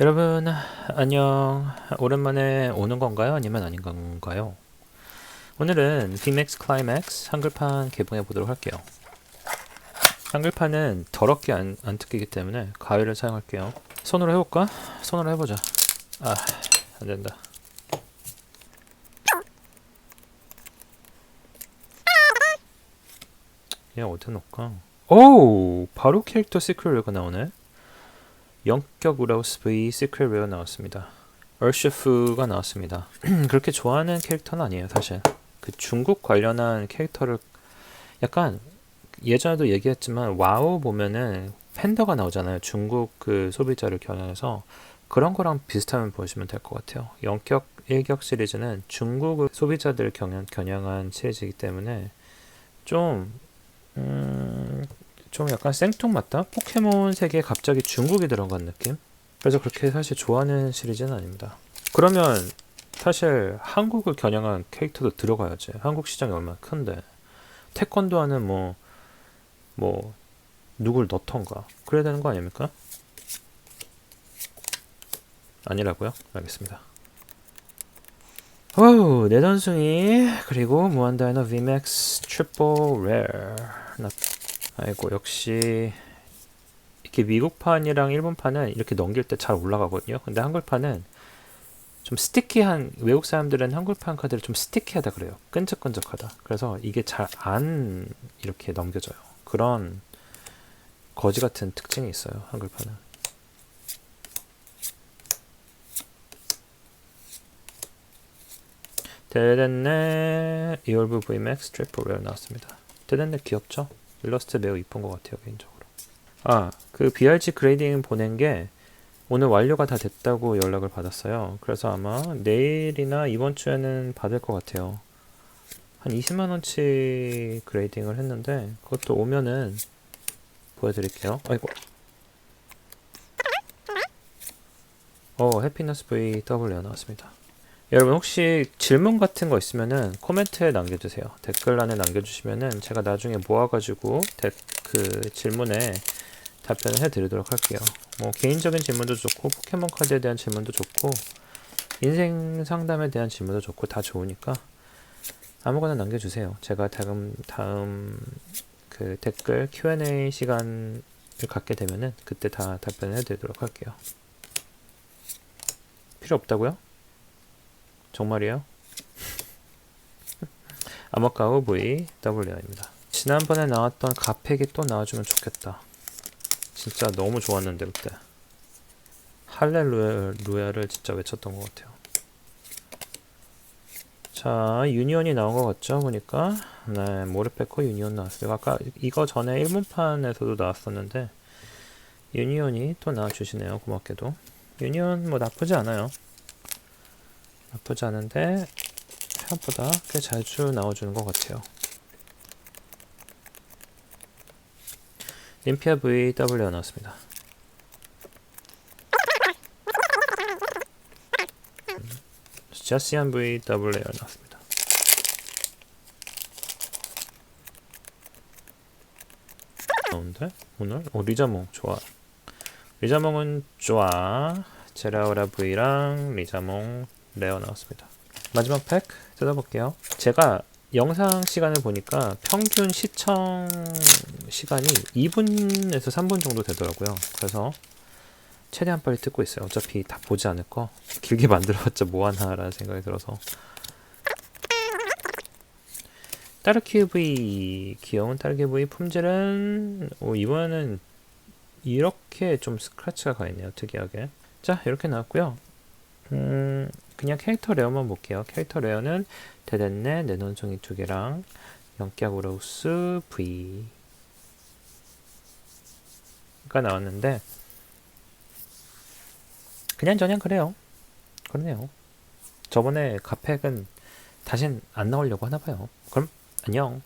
여러분 안녕. 오랜만에 오는 건가요? 아니면 아닌 건가요? 오늘은 VMAX Climax 한글판 개봉해 보도록 할게요. 한글판은 더럽게 안, 안 뜯기기 때문에 가위를 사용할게요. 손으로 해볼까? 손으로 해보자. 아 안된다. 얘 어디 놓을까? 오 바로 캐릭터 시크릿가 나오네 영격 우라우스 V 시크릿 웨어 나왔습니다. 얼셰프가 나왔습니다. 그렇게 좋아하는 캐릭터는 아니에요, 사실. 그 중국 관련한 캐릭터를 약간 예전에도 얘기했지만 와우 보면은 팬더가 나오잖아요. 중국 그 소비자를 겨냥해서 그런 거랑 비슷하면 보시면 될 것 같아요. 영격 일격 시리즈는 중국 소비자들 겨냥, 겨냥한 시리즈이기 때문에 좀 음, 좀 약간 생뚱맞다? 포켓몬 세계에 갑자기 중국이 들어간 느낌? 그래서 그렇게 사실 좋아하는 시리즈는 아닙니다. 그러면 사실 한국을 겨냥한 캐릭터도 들어가야지. 한국 시장이 얼마나 큰데. 태권도 하는 뭐, 뭐, 누굴 넣던가. 그래야 되는 거 아닙니까? 아니라고요? 알겠습니다. 오우, 내던숭이, 그리고 무한다이너 VMAX 트리플 레어. 아이고 역시 이렇게 미국판이랑 일본판은 이렇게 넘길 때 잘 올라가거든요. 근데 한글판은 좀 스티키한 외국 사람들은 한글판 카드를 좀 스티키하다 그래요. 끈적끈적하다. 그래서 이게 잘 안 이렇게 넘겨져요. 그런 거지 같은 특징이 있어요. 한글판은. 데덴네 이올브 VMAX 트리플 웨어 나왔습니다. 데덴네 귀엽죠? 일러스트 매우 이쁜 것 같아요 개인적으로. 아 그 BRG 그레이딩 보낸 게 오늘 완료가 다 됐다고 연락을 받았어요. 그래서 아마 내일이나 이번 주에는 받을 것 같아요. 한 20만원치 그레이딩을 했는데 그것도 오면은 보여드릴게요. 아이고. 어 해피너스 VW 나왔습니다 여러분 혹시 질문 같은 거 있으면은 코멘트에 남겨주세요. 댓글란에 남겨주시면은 제가 나중에 모아가지고 데, 그 질문에 답변을 해드리도록 할게요. 뭐 개인적인 질문도 좋고 포켓몬 카드에 대한 질문도 좋고 인생 상담에 대한 질문도 좋고 다 좋으니까 아무거나 남겨주세요. 제가 다음 다음 그 댓글 Q&A 시간을 갖게 되면은 그때 다 답변을 해드리도록 할게요. 필요 없다고요? 정말이에요? 아머카우 V W입니다. 지난번에 나왔던 가팩이 또 나와주면 좋겠다. 진짜 너무 좋았는데 그때 할렐루야를 진짜 외쳤던 것 같아요. 자 유니온이 나온 것 같죠 보니까 네 모르페코 유니온 나왔어요. 아까 이거 전에 일문판에서도 나왔었는데 유니온이 또 나와주시네요 고맙게도 유니온 뭐 나쁘지 않아요. 나쁘지 않은데 생각보다 꽤 자주 나와주는 것 같아요. 림피아 VW 나왔습니다. 자시안 VW 나왔습니다. 나온데 오늘 오 리자몽 좋아. 리자몽은 좋아. 제라오라 V랑 리자몽 레어 나왔습니다. 마지막 팩 뜯어볼게요. 제가 영상 시간을 보니까 평균 시청 시간이 2분에서 3분 정도 되더라고요. 그래서 최대한 빨리 듣고 있어요. 어차피 다 보지 않을 거 길게 만들어봤자 뭐하나라는 생각이 들어서 V 귀여운 딸기 V 품질은 오, 이번에는 이렇게 좀 스크래치가 가 있네요. 특이하게 자 이렇게 나왔고요. 음, 그냥 캐릭터 레어만 볼게요. 캐릭터 레어는 데덴네, 네논송이 두 개랑 영격우로우스 V가 나왔는데 그냥 저냥 그래요. 그러네요. 저번에 가팩은 다신 안 나오려고 하나 봐요. 그럼 안녕.